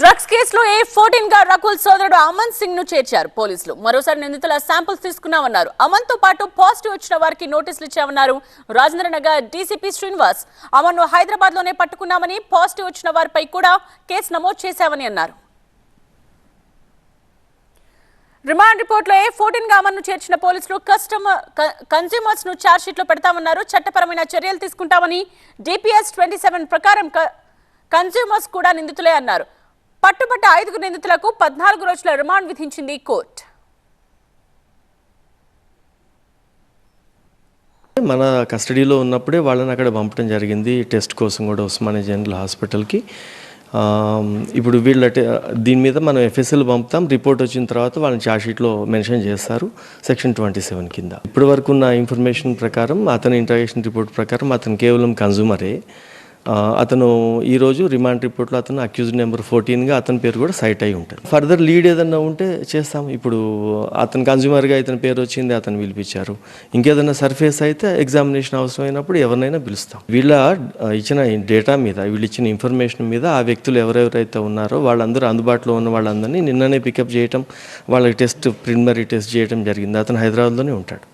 Drugs కేసులో ఏ ఫోర్టీన్గా రకుల్ సోదరుడు అమన్ సింగ్ను చేర్చారు. పోలీసులు మరోసారి నిందితుల శాంపుల్స్ తీసుకున్నామన్నారు. అమన్తో పాటు పాజిటివ్ వచ్చిన వారికి నోటీసులు ఇచ్చామన్నారు. రాజేంద్ర నగర్ డీసీపీ శ్రీనివాస్ అమన్ను హైదరాబాద్లోనే పట్టుకున్నామని పాజిటివ్ వచ్చిన వారిపై కూడా కేసు నమోదు చేశామని అన్నారు. రిమాండ్ రిపోర్ట్లో ఏ ఫోర్టీన్గా అమన్ను చేర్చిన పోలీసులు కస్టమర్ కన్స్యూమర్స్ను ఛార్జ్లో పెడతామన్నారు. చట్టపరమైన చర్యలు తీసుకుంటామని డిపిఎస్ ట్వంటీ సెవెన్ ప్రకారం కన్స్యూమర్స్ కూడా నిందితులే అన్నారు. పట్టుబట్ట ఐదుగురు నిందితులకు పద్నాలుగు రోజుల రిమాండ్ విధించింది కోర్టు. మన కస్టడీలో ఉన్నప్పుడే వాళ్ళని అక్కడ పంపడం జరిగింది. టెస్ట్ కోసం కూడా ఉస్మానియా జనరల్ హాస్పిటల్కి. ఇప్పుడు వీళ్ళ దీని మీద మనం ఎఫ్ఎస్ఎల్ పంపుతాం. రిపోర్ట్ వచ్చిన తర్వాత వాళ్ళని ఛార్జ్షీట్లో మెన్షన్ చేస్తారు సెక్షన్ ట్వంటీ సెవెన్ కింద. ఇప్పటి వరకు ఉన్న ఇన్ఫర్మేషన్ ప్రకారం అతని ఇంటరాగేషన్ రిపోర్ట్ ప్రకారం అతను కేవలం కన్జూమరే అతను ఈరోజు రిమాండ్ రిపోర్ట్లో అతను అక్యూజ్ నెంబర్ ఫోర్టీన్గా అతని పేరు కూడా సైట్ అయి ఉంటుంది ఫర్దర్ లీడ్ ఏదన్నా ఉంటే చేస్తాం ఇప్పుడు అతను కన్జ్యూమర్గా ఇతని పేరు వచ్చింది అతను పిలిపించారు. ఇంకేదన్నా సర్ఫేస్ అయితే ఎగ్జామినేషన్ అవసరమైనప్పుడు ఎవరినైనా పిలుస్తాం. వీళ్ళ ఇచ్చిన డేటా మీద వీళ్ళు ఇచ్చిన ఇన్ఫర్మేషన్ మీద ఆ వ్యక్తులు ఎవరెవరైతే ఉన్నారో వాళ్ళందరూ అందుబాటులో ఉన్న వాళ్ళందరినీ నిన్ననే పికప్ చేయటం వాళ్ళకి టెస్ట్ ప్రిలిమినరీ టెస్ట్ చేయడం జరిగింది. అతను హైదరాబాద్లోనే ఉంటాడు.